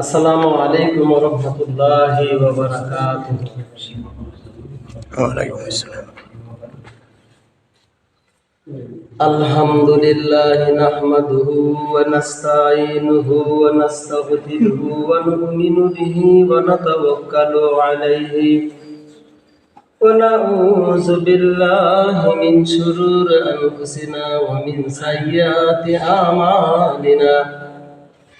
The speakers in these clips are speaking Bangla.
আসসালামু আলাইকুম রহমতুল্লাহি ওয়ালাইকুম আসসালাম الحمد لله نحمده ونستعينه ونستغفره ونؤمن به ونتوكل عليه ونعوذ بالله من شرور أنفسنا ومن سيئات أعمالنا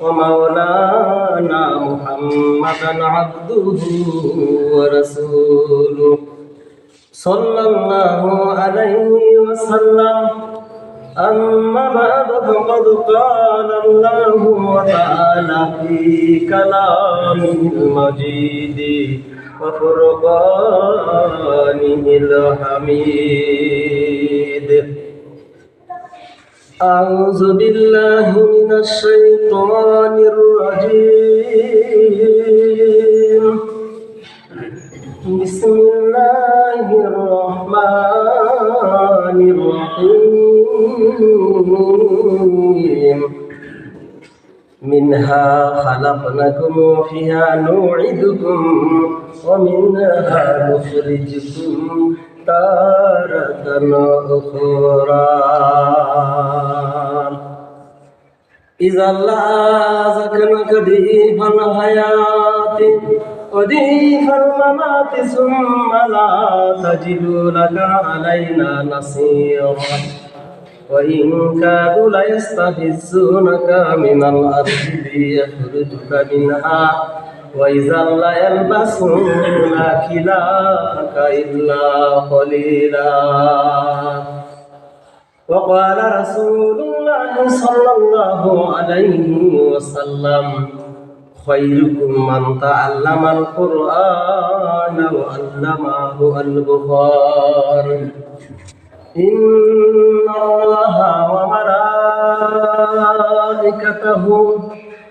ومولانا محمدا عبده ورسوله صلى الله عليه وسلم أما بعد فقد قال الله تعالى في كلامه المجيد وفرقانه الحميد أعوذ بالله من الشيطان الرجيم. بسم الله الرحمن الرحيم. منها خلقناكم وفيها نوعدكم ومنها نخرجكم تارة أخرى. إذا لا ذكرك ضيف الحياة وضيف الممات ثم لا تجد لك علينا نصيرا. وإن كادوا ليستفزونك من الأرض ليخرجك منها. وإذا لا يلبسون خلافك إلا قليلا وقال رسول الله صلى الله عليه وسلم خيركم من تعلم القرآن وعلمه البخاري إن الله وملائكته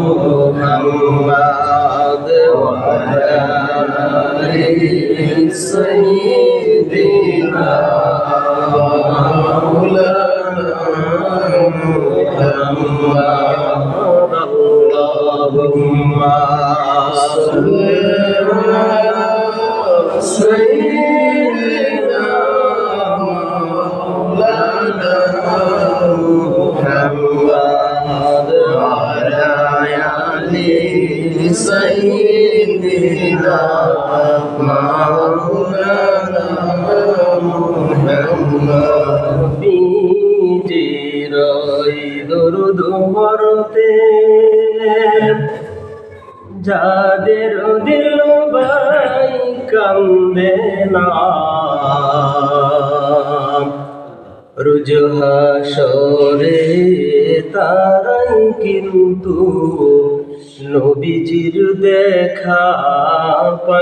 محمد وعلى آله سيدنا مولانا محمد اللهم صل على سيدنا سيدنا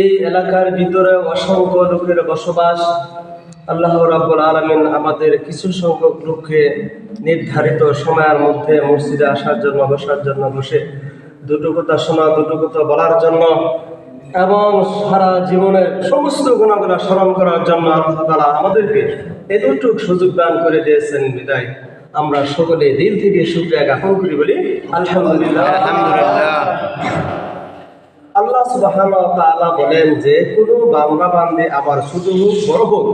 এই এলাকার ভিতরে অসংখ্য লোকের বসবাস। আল্লাহ আলামিন আমাদের কিছু সংখ্যক লোককে নির্ধারিত সময়ের মধ্যে মসজিদে আসার জন্য, বসার জন্য বসে দুটো কথা শোনা, দুটো কথা বলার জন্য এবং সারা জীবনের সমস্ত গুণাগুলা স্মরণ করার জন্য আল্লাহ তাআলা আমাদেরকে এতটুক সুযোগ দান করে দিয়েছেন বিদায়। আমরা সকলে দিল থেকে শুক্রিয়া জ্ঞাপন করি বলি আলহামদুলিল্লাহ। আল্লাহ ওয়া বলেন যে কোনো বান্দা বান্দি আবার ছোট হোক বড় হোক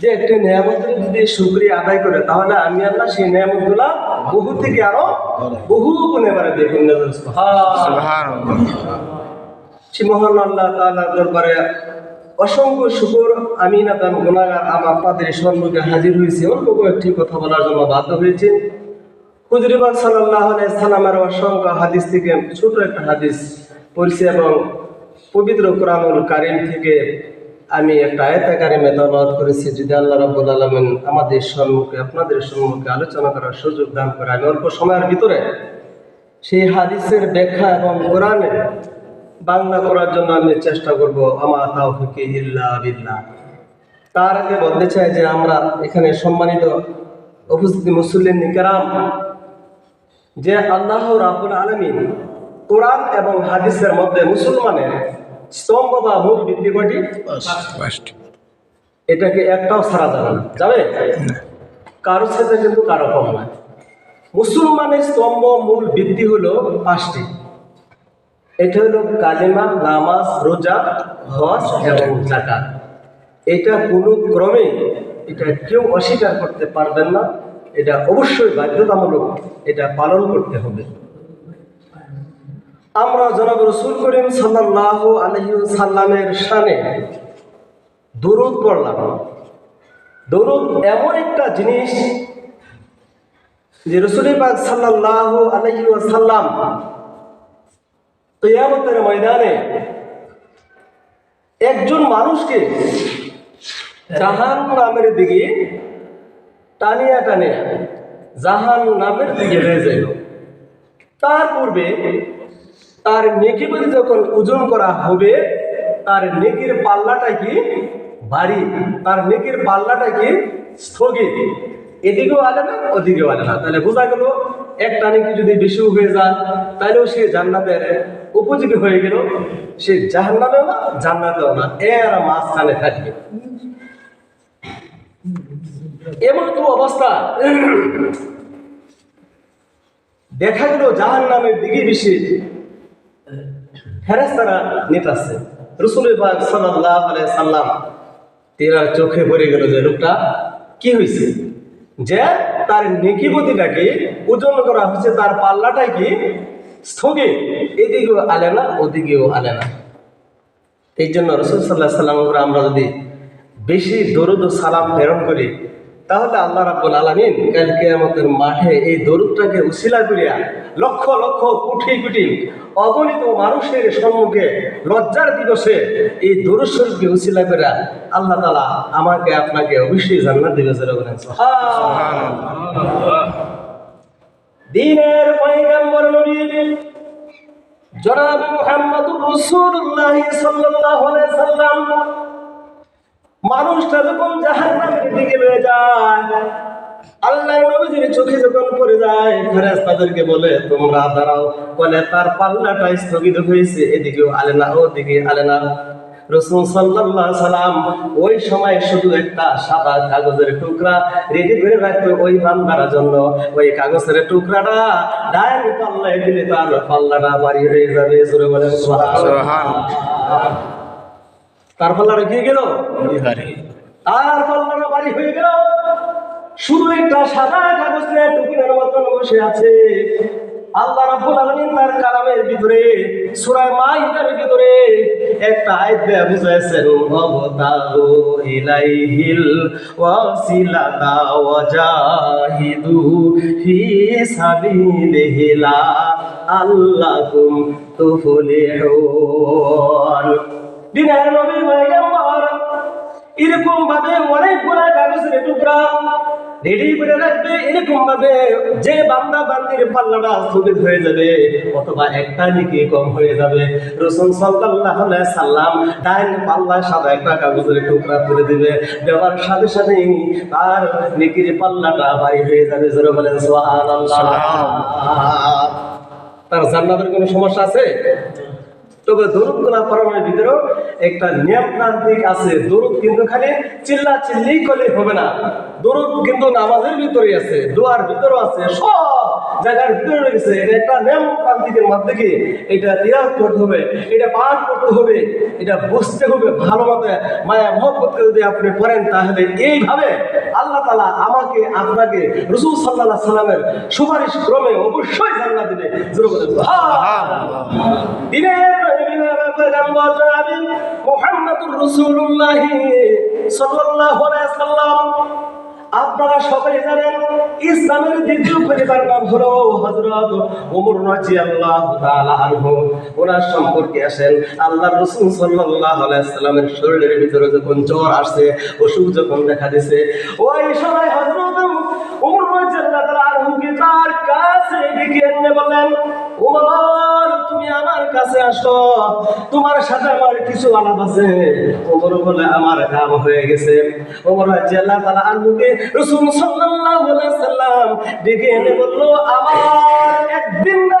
যে একটি নিয়ামতের যদি শুকরিয়া আদায় করে তাহলে আমি আল্লাহ সেই নিয়ামতগুলা বহু থেকে আরও বহু গুণে বাড়ে দেখুন সে মহান আল্লাহ তাআলার দরবারে অসংখ্য শুকর আমি না তার গুণাগার আমার আপনাদের সম্মুখে হাজির হয়েছে। অল্প কয়েকটি কথা বলার জন্য বাধ্য হয়েছে। হুজরিবাগ সাল্লাহ সাল্লামের অসংখ্য হাদিস থেকে ছোট একটা হাদিস পড়ছি এবং পবিত্র কোরআনুল কারিম থেকে আমি একটা আয়তা কারিমে দাওয়াত করেছি। যদি আল্লাহ রাব্বুল আলামিন আমাদের সম্মুখে, আপনাদের সম্মুখে আলোচনা করার সুযোগ দান করে, আমি অল্প সময়ের ভিতরে সেই হাদিসের ব্যাখ্যা এবং কোরআনের বাংলা করার জন্য আমি চেষ্টা করব আমার তাওফিকে ইল্লা বিল্লাহ। তার আগে বলতে চাই যে আমরা এখানে সম্মানিত উপস্থিতি মুসলিম নিকারাম যে আল্লাহ রাবুল আলমিন কোরআন এবং হাদিসের মধ্যে মুসলমানের স্তম্ভ বা মূল ভিত্তি কটি ফার্স্ট এটাকে একটাও ছাড়া যাবে না। যাবে? কারও সাথে কিন্তু কারও কম নয় মুসলমানের স্তম্ভ মূল ভিত্তি হলো পাঁচটি। এটা হলো কালিমা, নামাজ, রোজা, হজ এবং জাকাত এটা কোনো ক্রমে এটা কেউ অস্বীকার করতে পারবেন না। এটা অবশ্যই বাধ্যতামূলক এটা পালন করতে হবে। আমরা জনাব রসুল করিম সাল্লাহ আলহি সাল্লামের শানে দরুদ পড়লাম। দরুদ এমন একটা জিনিস যে রসুল পাক সাল্লাহ আলহি সাল্লাম কিয়ামতের ময়দানে একজন মানুষকে জাহান নামের দিকে টানিয়া টানিয়া জাহান নামের দিকে নিয়ে যাইল। তার পূর্বে তার নেকি বলে যখন ওজন করা হবে, তার নেকির পাল্লাটা কি ভারী? তার নেকির পাল্লাটা কি স্থগিত? এদিকেও আলে না, ওদিকেও আলে না। তাহলে বোঝা গেল একটা নেকি যদি বেশি হয়ে যায়, তাহলেও সে জান্নাতের উপযোগী হয়ে গেল, সে জাহান্নামেও না, জান্নাতেও না। এর মাঝখানে থাকবে। এমন তো অবস্থা। দেখা গেল জাহান নামের দিকে বেশি ফেরেস্তারা নিতাছে রসুল আলাইহি সাল্লাম তেরার চোখে পড়ে গেল যে লোকটা, কি হয়েছে যে তার নেকিবতিটাকে ওজন করা হয়েছে তার পাল্লাটাই কি স্থগিত এদিকেও আলে না, ওদিকেও আলে না এই জন্য রসুল সাল্লাহ সাল্লাম উপরে আমরা যদি বেশি দরুদ ও সালাম প্রেরণ করি, তাহলে আল্লাহ রাব্বুল আলামিন কালকে আমাদের মাঠে এই দরুদটাকে উসিলা করিয়া লক্ষ লক্ষ কোটি কোটি অগণিত মানুষের সম্মুখে লজ্জার দিবসে এই দরুদ শরীফকে উসিলা করিয়া আল্লাহ তাআলা আমাকে, আপনাকে অবশ্যই জান্নাত দিবে যারা বলেন, সুবহানাল্লাহ। দিনের পয়গম্বর নবী। জনাব মুহাম্মদুর রাসূলুল্লাহ সাল্লাল্লাহু আলাইহি সাল্লাম, মানুষটা যখন জাহান্নামের দিকে লয়ে যায়, আল্লাহ নবীজির চোখে যখন পড়ে যায়, ফেরেশতাদেরকে বলে, তোমরা দাঁড়াও। বলে, তার পাল্লাটা স্থগিত হয়েছে, এদিকেও আলেনা ওদিকে আলে না। রসুল সাল্লাল্লাহু সাল্লাম ওই সময় শুধু একটা সাদা কাগজের টুকরা রেডি করে রাখতো ওই বান্দার জন্য। ওই কাগজের টুকরাটা ডাইন পাল্লায় দিলে তার পাল্লাটা বাড়ি হয়ে যাবে জোরে বলে তার পাল্লা রেখে গেল? তার পাল্লাটা বাড়ি হয়ে গেল। শুধু একটা সাদা কাগজ নিয়ে টুকুনের মতন বসে আছে। আল্লাহ রাব্বুল আলামিন তার কালামের ভিতরে, সূরা মাইদার ভিতরে একটা আয়াত দিয়ে বুঝাইছেন ওয়াবতাগু ইলাইহিল ওয়াসিলাতা ওয়াজাহিদু ফি সাবিলিহি লা আল্লাকুম তুফলিহুন। দিনের নবী পয়গম্বর এরকম ভাবে অনেকগুলা কাগজের টুকরা রেডি করে রাখবে এরকম ভাবে যে বান্দা বান্দির পাল্লাটা স্থগিত হয়ে যাবে অথবা একটা নিকে কম হয়ে যাবে। রসুন সাল্লাল্লাহু আলাইহি সাল্লাম ডাইন পাল্লা সাদা একটা কাগজের টুকরা করে দিবে দেওয়ার সাথে সাথে তার নেকির পাল্লাটা ভারী হয়ে যাবে জোরে বলেন সুবহানাল্লাহ। তার জান্নাতের কোনো সমস্যা আছে? তবে দরুদ গোলা পড়ানোর ভিতরেও একটা নিয়ম প্রান্তিক আছে। দরুদ কিন্তু খালি চিল্লা চিল্লি করলে হবে না। দরুদ কিন্তু নামাজের ভিতরে আছে দোয়ার ভিতরেও আছে সব জায়গার ভিতরে রয়েছে। এটা একটা নিয়ম প্রান্তিকের মধ্যে কি এটা তিয়াগ করতে হবে এটা পাঠ করতে হবে এটা বুঝতে হবে ভালো মতে। মায়া মহব্বতকে যদি আপনি তাহলে এইভাবে আল্লাহ তালা আমাকে আপনাকে রসুল সাল্লাহ সাল্লামের সুপারিশ ক্রমে অবশ্যই জান্নাত দিবে। জোরে আপনারা সবাই জানেন, ইসলামের দ্বিতীয় পরিবার নাম হলো হযরত ওমর রাদিয়াল্লাহু তাআলা আনহু। ওনার সম্পর্কে আসেন, আল্লাহর রাসূল সাল্লাল্লাহু আলাইহি শরীরের ভিতরে যখন জ্বর আসছে, অসুখ যখন দেখা দিছে, ওই সময় হযরত ওমর রাদিয়াল্লাহু তাআলা আনহুকে তার কাছে ডেকে এনে বললেন উমর তুমি আমার কাছে আসো। তোমার সাথে আমার কিছু আলাপ আছে। ওমর বলে, আমার কাম হয়ে গেছে। ওমর রাদিয়াল্লাহু তাআলা আনহুকে রাসূল সাল্লাল্লাহু আলাইহি সাল্লাম ডেকে এনে বলল, আমার একদিন না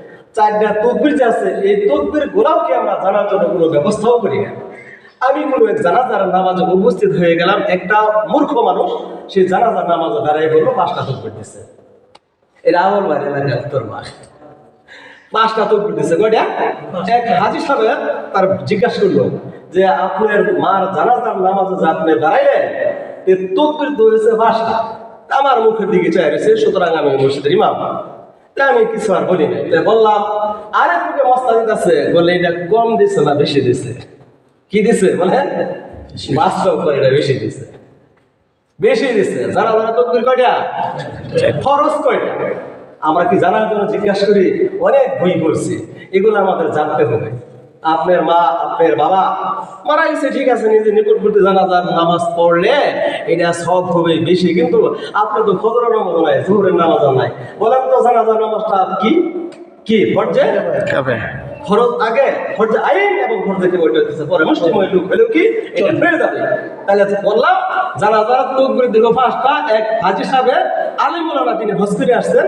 চারটা তকবির যে আছে, এই তকবির গোলাও কি আমরা জানার জন্য কোনো ব্যবস্থাও করি না। আমি কোনো এক জানাজার নামাজে উপস্থিত হয়ে গেলাম, একটা মূর্খ মানুষ, সে জানাজার নামাজে দাঁড়াই বলল, পাঁচটা তকবির দিচ্ছে এটা আমার বাড়ি এলাকার উত্তর মাস। পাঁচটা তকবির দিচ্ছে কয়টা? এক হাজি সাহেব তার জিজ্ঞাসা করল যে, আপনার মার জানাজার নামাজে যে আপনি দাঁড়াইলেন তে তকবির তো হয়েছে পাঁচটা। আমার মুখের দিকে চাই রয়েছে, সুতরাং আমি মসজিদের ইমাম। আমি কিছু আর বলি নাই। তা বললাম মস্তা দিতেছে। বলে এটা কম দিছে না বেশি দিছে? কি দিছে বলে বাস্তব করে এটা বেশি দিছে। বেশি দিছে। যারা যারা তকবির কয়টা? খরচ কয়টা? আমরা কি জানার জন্য জিজ্ঞাসা করি? অনেক বই পড়ছি। এগুলো আমাদের জানতে হবে। আপনার মা আপনার বাবা মারা গেছে ঠিক আছে নিজে নিকটবর্তী জানাজার নামাজ পড়লে এটা সব হবে বেশি কিন্তু আপনি তো খবর নামাজ নাই জোহরের নামাজ নাই। বলেন তো জানাজার নামাজটা কি? কি কবে ফরজ আগে ফরজ আইন এবং ফরজ কি ওইটা দিচ্ছে পরে মুসলিম ওই লোক হলেও কি? এটা ফেলে যাবে তাহলে বললাম জানাজা তকবির দীর্ঘ পাঁচটা এক হাজি সাহেব আলিম মোলানা তিনি করে আসছেন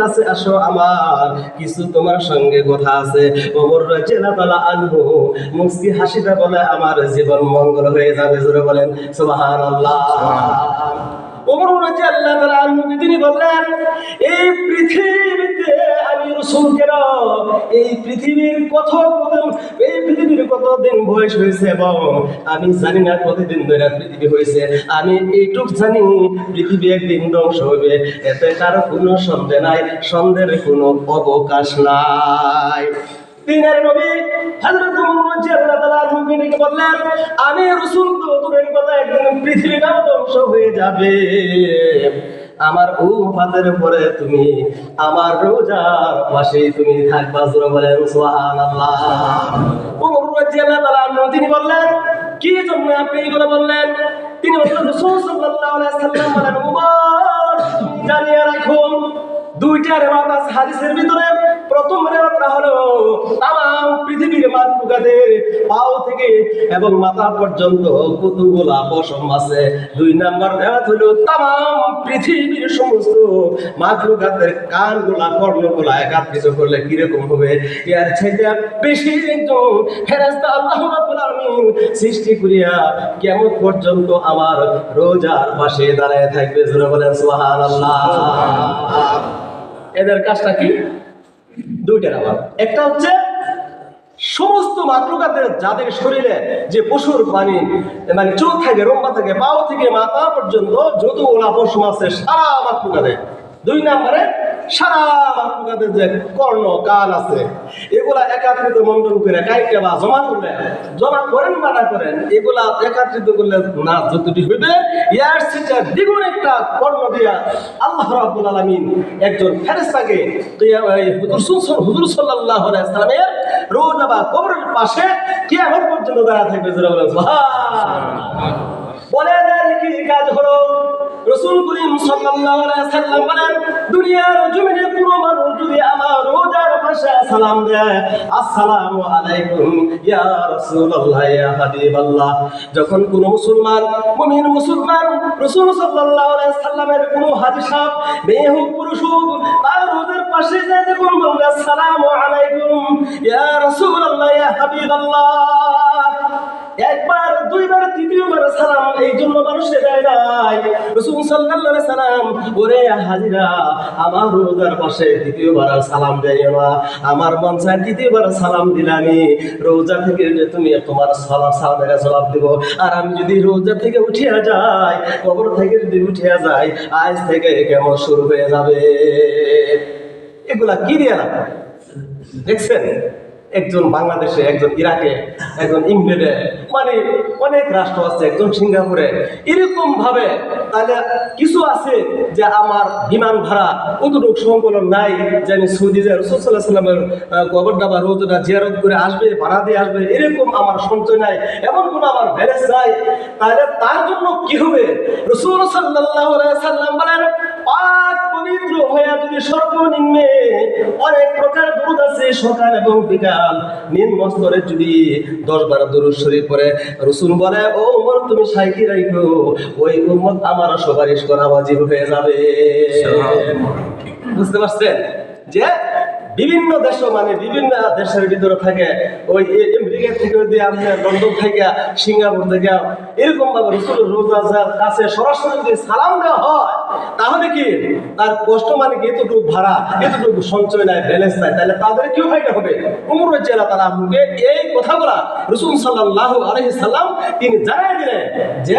কাছে আসো আমার কিছু তোমার সঙ্গে কথা আছে। চেনা তাআলা আনহু মুক্তি হাসিটা বলে আমার জীবন মঙ্গল হয়ে যাবে জোরে বলেন সুবহানাল্লাহ। ওমর রাদিয়াল্লাহু তাআলা আনহুকে তিনি বললেন এই পৃথিবীতে আমি রাসূল কেন এই পৃথিবীর পৃথিবীর জানি না কতদিন পৃথিবী হয়েছে। আমি এইটুক জানি, পৃথিবী একদিন ধ্বংস হবে। এতে কারও কোনো সন্দেহ নাই, সন্দেহের কোনো অবকাশ নাই। আমি রাসূল তো দূরের কথা, একদিন পৃথিবীটা ধ্বংস হয়ে যাবে। আমার উফাতের পরে তুমি, আমার রোজা পাশে তুমি থাকবা জোরে বলেন, সুবহানাল্লাহ। ওমর রাদিয়াল্লাহু তাআলা তিনি বললেন, কি জন্য আপনি এগুলো বললেন? তিনি বললেন, রাসূল সাল্লাল্লাহু আলাইহি সাল্লাম বলেন, উমর জানিয়ে রাখুন, দুইটা রেওয়াত আছে হাদিসের ভিতরে প্রথম রেওয়াতটা হলো তাম পৃথিবীর মাতৃকাদের পাও থেকে এবং মাথা পর্যন্ত কতগুলা পশম আছে। দুই নাম্বার রেওয়াত হলো তাম পৃথিবীর সমস্ত মাতৃকাদের কানগুলা কর্ণগুলা একত্রিত করলে কীরকম হবে? এর চাইতে বেশি কিন্তু ফেরেশতা আল্লাহ রাব্বুল আলামিন সৃষ্টি করিয়া কিয়ামত পর্যন্ত আমার রোজার পাশে দাঁড়ায় থাকবে। জোরে বলেন সুবহানাল্লাহ। এদের কাজটা কি? দুইটার আবার একটা হচ্ছে সমস্ত মাতৃকাতে যাদের শরীরে যে পশুর পানি মানে চোখ থাকে রম্বা থাকে, পাও থেকে মাথা পর্যন্ত যত ওলা পশু আছে সারা মাতৃকাতে দুই নম্বরে সারা যে কর্ণ কান আছে, এগুলা একত্রিত মন্ডল করে কাইকে বা জমা করলে জমা করেন বা করেন, এগুলা একত্রিত করলে না যতটি হইবে, ইয়ার সেটা দ্বিগুণ একটা কর্ণ দিয়া আল্লাহ রাব্বুল আলামিন একজন এই হুজুর সাল্লাল্লাহু আলাইহি সাল্লামের রোজা বা কবরের পাশে কিয়ামত পর্যন্ত দাঁড়া থাকবে যারা বলে সুবহানাল্লাহ। বলে কি কাজ হলো? রসুল করিম সাল্লাল্লাহু আলাইহি সাল্লাম বলেন, দুনিয়ার জমিনে কোনো মানুষ যদি আমার রোজার পাশে সালাম দেয়, আসসালামু আলাইকুম ইয়া রাসূলুল্লাহ, ইয়া হাবিবাল্লাহ। যখন কোন মুসলমান, মুমিন মুসলমান, রাসূল সাল্লাল্লাহু আলাইহি সাল্লামের কোন হাজি সাহেব, মেয়ে পুরুষ হোক, তার রোজার পাশে যায় যখন বলবে, আসসালামু আলাইকুম ইয়া রাসূলুল্লাহ, ইয়া হাবিবাল্লাহ। একবার, দুইবার, তৃতীয়বার সালাম এই জন্য মানুষে দেয় নাই। রসুল সাল্লাল্লাহু সালাম ওরে হাজিরা, আমার রোজার পাশে দ্বিতীয়বার আর সালাম দেয় না। আমার মন চায় তৃতীয়বার সালাম দিলামি রোজা থেকে যে তুমি তোমার সালাম সালামের জবাব দিব। আর আমি যদি রোজা থেকে উঠিয়া যাই, কবর থেকে যদি উঠিয়া যাই, আজ থেকে কেমন শুরু হয়ে যাবে? এগুলা কি দিয়ে না দেখছেন? একজন বাংলাদেশে, একজন ইরাকে, একজন ইংল্যান্ডে মানে অনেক রাষ্ট্র আছে, একজন সিঙ্গাপুরে। এরকম ভাবে তাহলে কিছু আছে যে আমার বিমান ভাড়া কতটুকু সংকলন নাই, যে আমি সৌদি যে রসুল্লাহ সাল্লামের কবর ডাবা রোজনা জিয়ারত করে আসবে, ভাড়া দিয়ে আসবে, এরকম আমার সঞ্চয় নাই, এমন কোনো আমার ব্যালেন্স নাই। তাহলে তার জন্য কি হবে? রসুল আলাইহি সাল্লাম বলেন পাক পবিত্র হয়ে তুমি সর্বনিম্নে অনেক প্রকার দুধ আছে সকাল এবং বিকাল। নিম্ন স্তরে যদি দশ বারো দরুদ শরীফ পরে রসুন বলে ও উমর তুমি সাইকি রাখো ওই উম্মত আমার সুপারিশ করা বাজিব হয়ে যাবে। বুঝতে পারছেন? যে বিভিন্ন দেশ মানে বিভিন্ন দেশের ভিতরে থাকে। ওই আমেরিকা থেকে দিয়ে আপনার লন্ডন থেকে, সিঙ্গাপুর থেকে এরকম ভাবে রসুল রোজার কাছে সরাসরি যদি সালাম দেওয়া হয়, তাহলে কি তার কষ্ট মানে কি এতটুকু ভাড়া, এতটুকু সঞ্চয় নাই ব্যালেন্স নাই, তাহলে তাদের কি ফাইটা হবে? উমর জেলা তারা আমাকে এই কথাগুলা রসুল সাল্লাহ আলহি সাল্লাম তিনি জানাই দিলেন যে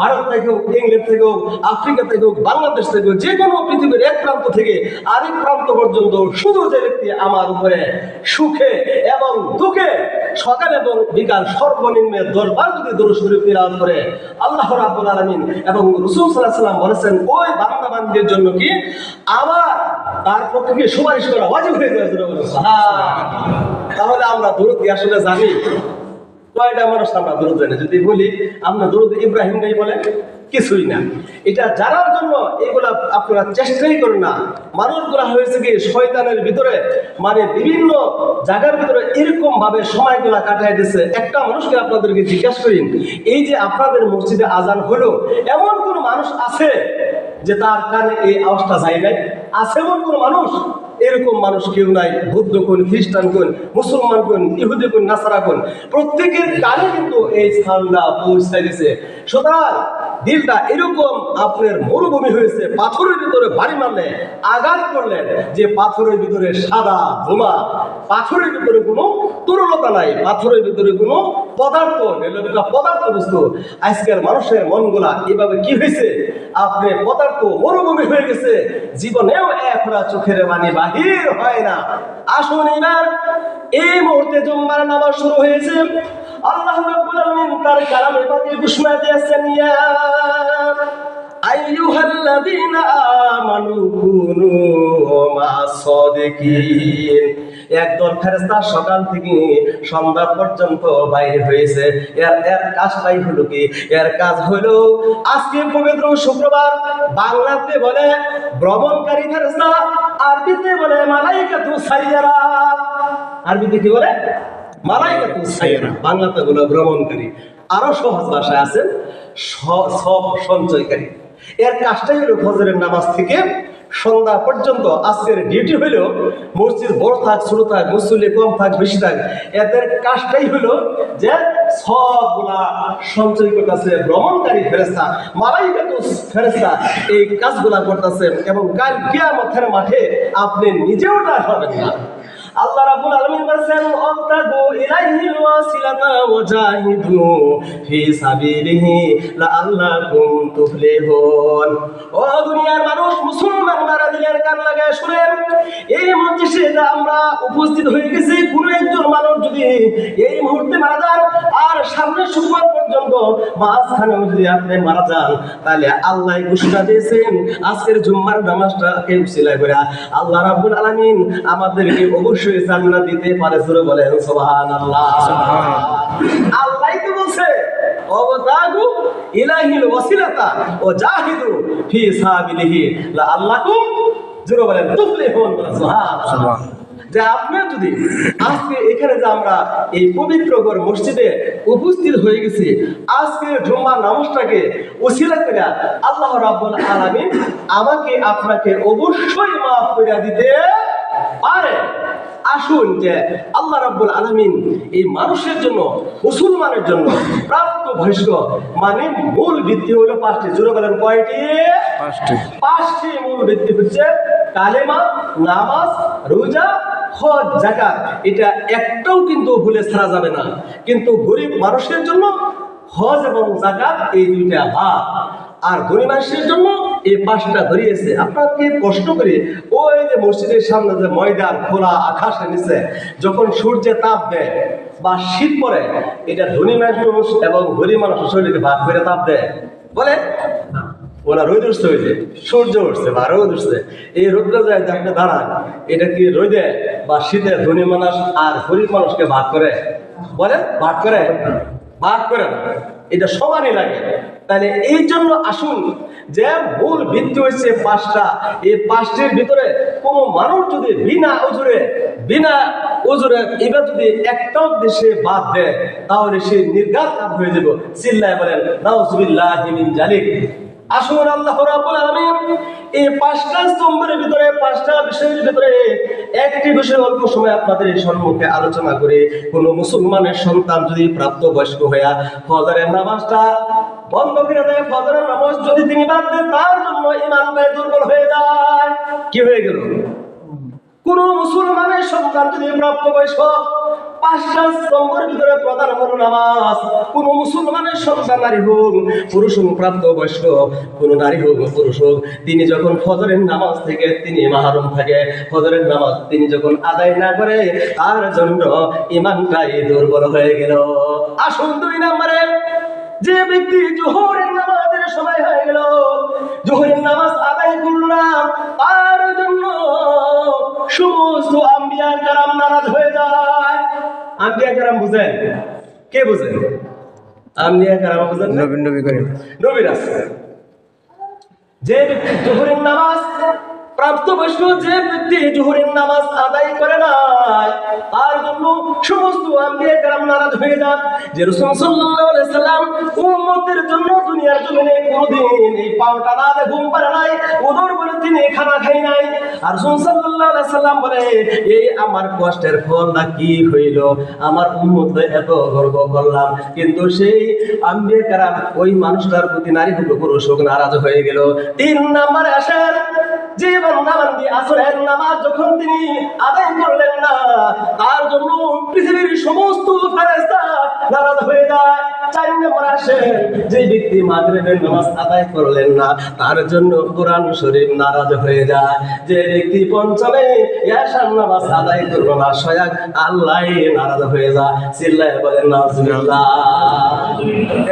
ভারত থেকে হোক, ইংল্যান্ড থেকে হোক, আফ্রিকা থেকে হোক, বাংলাদেশ থেকে হোক যে কোনো পৃথিবীর এক প্রান্ত থেকে আরেক প্রান্ত পর্যন্ত শুধু যে ব্যক্তি আমার উপরে সুখে এবং দুঃখে সকাল এবং বিকাল সর্বনিম্ন দরবার যদি দূর শরীফ তিলাওয়াত করে, আল্লাহ রাব্বুল আলামিন এবং রাসূল আলাইহি সাল্লাম বলেছেন, ওই বান্দা বান্দীর জন্য কি আমার, তার পক্ষে কি সুপারিশ করা ওয়াজিব হয়ে সুবহানাল্লাহ। তাহলে আমরা দরুদ কি আসলে জানি মানুষ আমরা যদি বলি, আমরা দরুদ বলে কিছুই না। এটা জানার জন্য আপনারা চেষ্টাই করেন না। হয়েছে কি, শয়তানের ভিতরে মানে বিভিন্ন জায়গার ভিতরে সময়গুলা কাটাই দিছে। একটা মানুষকে আপনাদেরকে জিজ্ঞাসা এই যে আপনাদের মসজিদে আজান হলো, এমন কোন মানুষ আছে যে তার কানে এই আওয়াজটা যায় নাই? আছে এমন কোন মানুষ? এরকম মানুষ কেউ নাই, বৌদ্ধ কোন, খ্রিস্টান কোন, মুসলমান কোন, ইহুদি কোন, নাসারা কোন। প্রত্যেকের কানে কিন্তু এই স্থানটা পৌঁছে গেছে সুতরাং দিলটা এরকম আপনার মরুভূমি হয়েছে, পাথরের ভিতরে বাড়ি মারলে, আঘাত করলেন যে পাথরের ভিতরে সাদা ধোমা পাথরের ভিতরে কোনো তরলতা নাই, পাথরের ভিতরে কোনো পদার্থ এটা পদার্থ বস্তু। আজকের মানুষের মনগুলা এভাবে কি হয়েছে? আপনি পদার্থ মরুভূমি হয়ে গেছে, জীবনেও একরা চোখের মানে বাহির হয় না। আসুন এবার, এই মুহূর্তে জুম্মার নামাজ শুরু হয়েছে। আল্লাহ রাব্বুল আলামিন তার কালামে পাকে ঘোষণা দিয়েছেন, ইয়া আইয়ুহাল্লাযীনা আমানু কুনু একদল ফেরেশতা সকাল থেকে সন্ধ্যা পর্যন্ত বাইরে হয়েছে। এর এর কাজটাই হলো কি? এর কাজ হলো আজকে পবিত্র শুক্রবার বাংলাতে বলে ভ্রমণকারী ফেরেশতা, আরবিতে বলে মালাইকাতু সাইয়ারা। আরবিতে কি বলে? মালাইকাতু সাইয়ারা বাংলাতে বলে ভ্রমণকারী। আরও সহজ ভাষায় আছেন সব সঞ্চয়কারী। এর কাজটাই হলো ফজরের নামাজ থেকে সন্ধ্যা পর্যন্ত। আজকের ডিউটি হইল মসজিদ বড় থাক, ছোট থাক মুসল্লি কম থাক, বেশি থাক। এদের কাজটাই হলো যে সবগুলা সঞ্চয় করতেছে ভ্রমণকারী ফেরেস্তা মালাইকাতু ফেরেস্তা এই কাজগুলা করতেছে এবং কাল কিয়ামতের মাঠে আপনি নিজেও ডাক হবেন না। আল্লাহ রাব্বুল আলামিন বলেন ওয়াসিলাতা ফি সাবিলিহি লাআল্লাকুম তুফলিহুন। ও দুনিয়ার মানুষ, মুসলমান মারা দিলের কান শুনেন, এই আমরা উপস্থিত হয়ে গেছি, কোন একজন মানুষ যদি এই মুহূর্তে মারা যান, আর সামনের শুক্রবার পর্যন্ত মাঝখানে যদি আপনি মারা যান, তাহলে আল্লাহ ঘোষণা দিয়েছেন, আজকের জুম্মার নামাজটাকে উসিলা করে আল্লাহ রাব্বুল আলামিন আমাদেরকে অবশ্যই জান্নাত দিতে পারে সুরে বলেন সুবহানাল্লাহ। আল্লাহই তো বলছে? অবতাগু ইলাহিল ওয়াসিলাতা ও জাহিদু ফি সাবিলিহি। লা আল্লাকুম জোরে বলেন তুফলিহুন সুবহানাল্লাহ। যে আপনি যদি আজকে এখানে যে আমরা এই পবিত্র ঘর মসজিদে উপস্থিত হয়ে গেছি আজকে জুম্মা নামাজটাকে উসিলা করে আল্লাহ রাব্বুল আলামিন আমাকে আপনাকে অবশ্যই মাফ করে দিতে পারে। আসুন যে আল্লাহ রাব্বুল আলামিন এই মানুষের জন্য মুসলমানের জন্য প্রাপ্ত ভৈষ্য মানে মূল ভিত্তি হলো পাঁচটি। জোরে বলেন কয়টি? পাঁচটি। পাঁচটি মূল ভিত্তি হচ্ছে কালেমা নামাজ রোজা হজ জাকাত এটা একটাও কিন্তু ভুলে ছাড়া যাবে না। কিন্তু গরিব মানুষের জন্য হজ এবং জাকাত এই দুইটা ভাগ। আর গরিব মানুষের জন্য এই পাশটা ধরিয়েছে। আপনাকে কষ্ট করে, ওই যে মসজিদের সামনে যে ময়দান, খোলা আকাশের নিচে, যখন সূর্যে তাপ দেয় বা শীত পড়ে, এটা ধনী মানুষ এবং গরিব মানুষ শরীরে ভাগ করে তাপ দেয়। বলে? ওরা রোদ উঠছে হয়েছে সূর্য উঠছে বা রোদ উঠছে। এই রোদটা যায় যে আপনি দাঁড়ান এটা কি রোদে বা শীতে ধনী মানুষ আর গরিব মানুষকে ভাগ করে? বলে? ভাগ করে? ভাগ করে এটা সমানই লাগে। তাহলে এই জন্য আসুন যে মূল ভিত্তি হচ্ছে পাঁচটা। এই পাঁচটির ভিতরে কোনো মানুষ যদি বিনা ওজুরে বিনা ওজুরে এবার যদি একটাও দেশে বাদ দেয়, তাহলে সে নির্ঘাত হয়ে যাব। চিল্লায় বলেন, নাউজুবিল্লাহ জালিক। আসুন আল্লাহ রাব্বুল আলামিন এই পাঁচটা স্তম্ভের ভিতরে, পাঁচটা বিষয়ের ভিতরে একটি বিষয় অল্প সময় আপনাদের সম্মুখে আলোচনা করে কোন মুসলমানের সন্তান যদি প্রাপ্ত বয়স্ক হইয়া ফজরের নামাজটা দেয় ফজরের নামাজ যদি তার জন্য ইমানটাই দুর্বল হয়ে যায়। কোন মুসলমানের সন্তান প্রাপ্ত ভিতরে নামাজ। কোন মুসলমানের নারী হোক, পুরুষ হোক প্রাপ্ত কোন নারী হোক পুরুষ হোক, তিনি যখন ফজরের নামাজ থেকে তিনি মাহারুম থাকে, ফজরের নামাজ তিনি যখন আদায় না করে, তার জন্য ইমানটাই দুর্বল হয়ে গেল। আসুন দুই নম্বরে। যে ব্যক্তি জোহরের নামাজের সময় হয়ে গেল জোহরের নামাজ আদায় করল না তার জন্য সমস্ত আম্বিয়া কারাম নারাজ হয়ে যায়। আম্বিয়া কারাম বুঝেন? কে বুঝেন? আম্বিয়া কারাম বুঝেন? নবীন নবী করিম। নবীর যে ব্যক্তি জোহরের নামাজ যে ব্যক্তি জোহরের নামাজ আদায় করে জন্য সমস্ত আম্বিয়া নারাজ হয়ে যান যে সাল্লাল্লাহু আলাইহি সাল্লাম উম্মতের জন্য দুনিয়ার জমিনে এই না ঘুম পারে নাই ওদর বলে তিনি খানা খাই নাই। আর সাল্লাল্লাহু আলাইহি সাল্লাম বলে এই আমার কষ্টের ফল না কি হইল? আমার উম্মত এত গর্ব করলাম। কিন্তু সেই আম্বিয়া ওই মানুষটার প্রতি নারী হোক পুরুষ হোক নারাজ হয়ে গেল। তিন নাম্বারে আসেন আসরের নামাজ যখন তিনি আদায় করলেন না, তার জন্য পৃথিবীর সমস্ত নারাজ হয়ে যায়। চার নম্বর আসেন যে ব্যক্তি নামাজ আদায় করলেন না, তার জন্য কোরআন শরীফ নারাজ হয়ে যায়। যে ব্যক্তি পঞ্চমে নামাজ আদায় করল না, স্বয়ং আল্লাহ নারাজ হয়ে যায়। চিল্লায় বলেন, নাউজুবিল্লাহ।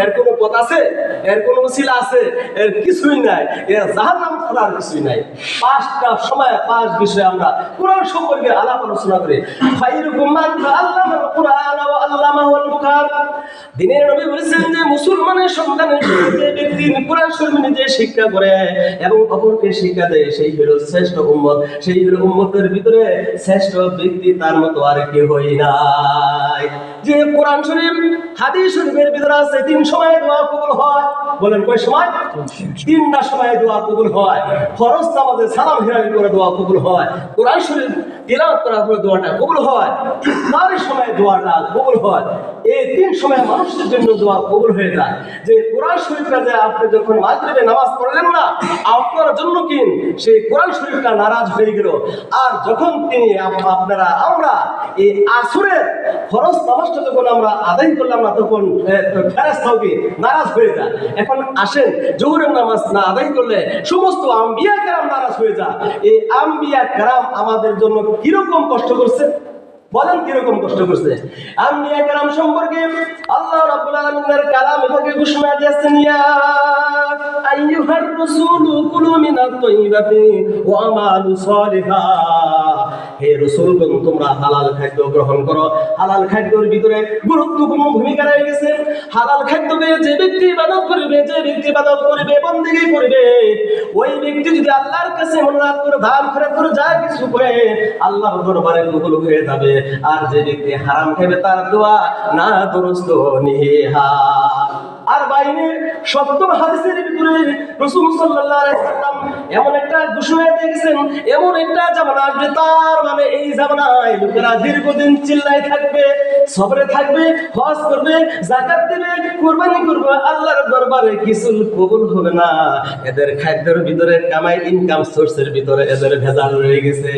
এর কোনো পথ আছে? এর কোনো উচিল আছে? এর কিছুই নাই। এর জাহান্নাম আর কিছুই নাই। পাঁচটা সময় পাঁচ বিষয়ে আমরা কোরআন সম্পর্কে আলাপ আলোচনা করি। দিনের নবী বলেছেন যে, মুসলমানের সন্তানের ব্যক্তি কোরআন শরীফ নিজে শিক্ষা করে এবং অপরকে শিক্ষা দেয়, সেই হলো শ্রেষ্ঠ উম্মত। সেই হলো উম্মতের ভিতরে শ্রেষ্ঠ ব্যক্তি তার মতো আর কেউই নাই। যে কোরআন শরীফ, হাদিস শরীফের ভিতরে আছে, তিন সময় দোয়া কবুল হয়। বলেন কয় সময়? তিনটা সময় দোয়া কবুল হয়। ফরজ নামাজে সালাম করে দোয়া কবুল হয়। কোরআন শরীফ তিলাওয়াত করার পরে দোয়াটা কবুল হয়। তারই সময় দোয়াটা কবুল হয়। এই তিন সময় মানুষের জন্য দোয়া কবুল হয়ে যায়। যে কোরআন শরীফটা যে আপনি যখন মাগরিবে নামাজ পড়লেন না, আপনার জন্য কি? সেই কোরআন শরীফটা নারাজ হয়ে গেল। আর যখন তিনি আপনারা, আমরা এই আসরের খরচ নামাজটা যখন আমরা আদায় করলাম না, তখন ফেরাস্তাও নারাজ হয়ে যায়। এখন আসেন, জোহরের নামাজ না আদায় করলে সমস্ত আম্বিয়া নারাজ হয়ে এই আম্বিয়া আমাদের জন্য কীরকম কষ্ট করছে? বলেন কীরকম কষ্ট করছে? আম্বিয়া কারাম সম্পর্কে আল্লাহ রাব্বুল আলামিনের কালাম এটাকে ঘোষণা দিয়েছেন, ইয়া আইয়ুহার রাসূলু কুলু মিনাত তাইয়্যিবাতি ওয়া আমালু হে রাসূলগণ তোমরা হালাল খাদ্য গ্রহণ করো। হালাল খাদ্যের ভিতরে গুরুত্বপূর্ণ ভূমিকা রয়ে গেছে। হালাল খাদ্যকে যে ব্যক্তি ইবাদত করবে, যে ব্যক্তি ইবাদত করবে, বন্দেগী করবে, ওই ব্যক্তি যদি আল্লাহর কাছে মনোনাথ করে, দান করে করে যা কিছু করে, আল্লাহর দরবারে কবুল হয়ে যাবে। আর যে ব্যক্তি হারাম খাবে, তার দোয়া না দুরস্ত নিহা। আর বাইরে সপ্তম হাদিসের ভিতরে রাসূল আলাইহি সাল্লাম এমন একটা দিয়ে গেছেন, এমন একটা জামানা আসবে তার মানে এই জামানায় লোকেরা দীর্ঘদিন চিল্লাই থাকবে, সবরে থাকবে, হজ করবে জাকাত দেবে, কুরবানি করবে, আল্লাহর দরবারে কিছু কবুল হবে না। এদের খাদ্যের ভিতরে কামাই ইনকাম সোর্সের ভিতরে এদের ভেজাল রয়ে গেছে।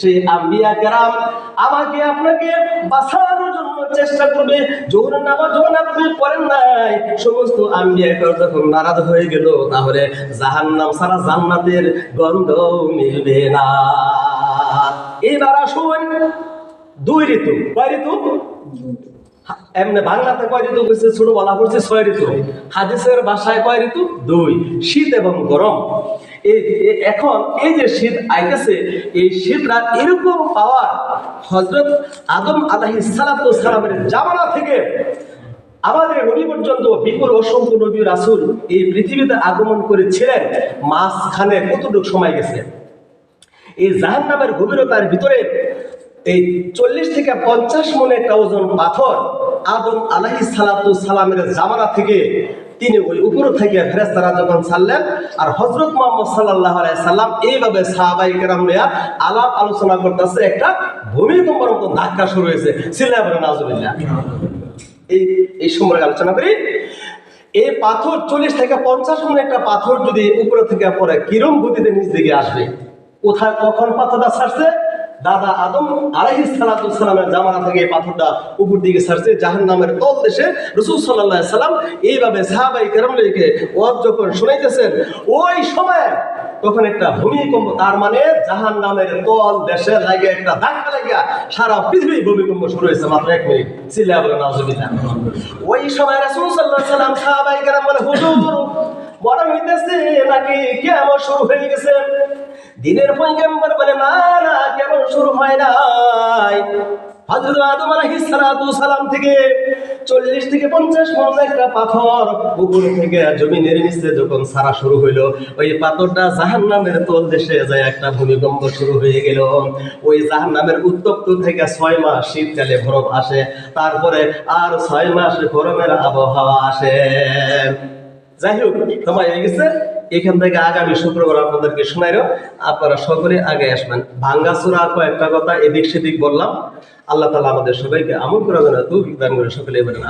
সেই আম্বিয়া কেরাম আমাকে আপনাকে বাঁচানোর জন্য চেষ্টা করবে, যৌন নামাজ যখন আপনি পড়েন নাই সমস্ত আম্বিয়া কেরাম যখন নারাজ হয়ে গেল, তাহলে জাহান্নাম সারা জান্নাতের গন্ধ মিলবে না। এবার আসুন দুই ঋতু। কয় ঋতু? এমনি বাংলাতে কয় ঋতু বলছে, ছোট বলা বলছে ছয় ঋতু। হাদিসের ভাষায় কয় ঋতু? দুই। শীত এবং গরম। এই এখন এই যে শীত আইতেছে, এই শীতটা এরকম পাওয়ার হজরত আদম আলাহি সালামের জামানা থেকে আমাদের নবী পর্যন্ত বিপুল অসংখ্য নবী রাসূল এই পৃথিবীতে আগমন করেছিলেন। মাঝখানে কতটুকু সময় গেছে? এই জাহান নামের গভীরতার ভিতরে এই চল্লিশ থেকে পঞ্চাশ মনে একটা ওজন পাথর আদম আলাহি সালাতু সালামের জামানা থেকে তিনি ওই উপর থেকে ফেরেস্তারা যখন ছাড়লেন আর হজরত মোহাম্মদ সাল্লাহ সাল্লাম এইভাবে সাহাবাই কেরাম আলাপ আলোচনা করতেছে, একটা ভূমিকম্পের মতো ধাক্কা শুরু হয়েছে। সিল্লাহ নাজুবিল্লাহ এই এই আলোচনা করি। এই পাথর চল্লিশ থেকে পঞ্চাশ মনে একটা পাথর যদি উপরে থেকে পড়ে, কিরম গতিতে নিচ দিকে আসবে? কোথায় কখন পাথরটা ছাড়ছে? দাদা আদম আলাহি সালামের জামানা থেকে এই পাথরটা উপর দিকে ছাড়ছে জাহান নামের তল দেশে রসুল সাল্লাহ সাল্লাম এইভাবে সাহাবাই কেরামলিকে ওয়াজ যখন শুনাইতেছেন, ওই সময় তখন একটা ভূমিকম্প, তার মানে জাহান নামের তল, দেশে লাগে একটা ধাক্কা লাগিয়া সারা পৃথিবী ভূমিকম্প শুরু হয়েছে, মাত্র এক মিনিট। চিল্লা বলে, নাউজুবিল্লাহ। ওই সময় রাসূল আলাইহি সাল্লাম সাহাবায়ে কেরাম বলে, হুজুর বড় হইতেছে নাকি কেমন শুরু হয়ে গেছে? দিনের পয়গম্বর বলে, না না, কেমন শুরু হয় নাই। হযরত আদম আলাইহিস সালাম থেকে 40 থেকে 50 একটা পাথর উপর থেকে জমিনের নিচে যখন সারা শুরু হইল, ওই পাথরটা জাহান্নামের তল দেশে যায় একটা ভূমিকম্প শুরু হয়ে গেল। ওই জাহান্নামের উত্তপ্ত থেকে ছয় মাস শীতকালে বরফ আসে, তারপরে আর ছয় মাস গরমের আবহাওয়া আসে। যাই হোক হয়ে গেছে। এখান থেকে আগামী শুক্রবার আপনাদেরকে শোনাইল। আপনারা সকলে আগে আসবেন। ভাঙ্গা চূড়া কয়েকটা কথা এদিক সেদিক বললাম। আল্লাহ তালা আমাদের সবাইকে আমল করার জন্য করে সকলে বলেন।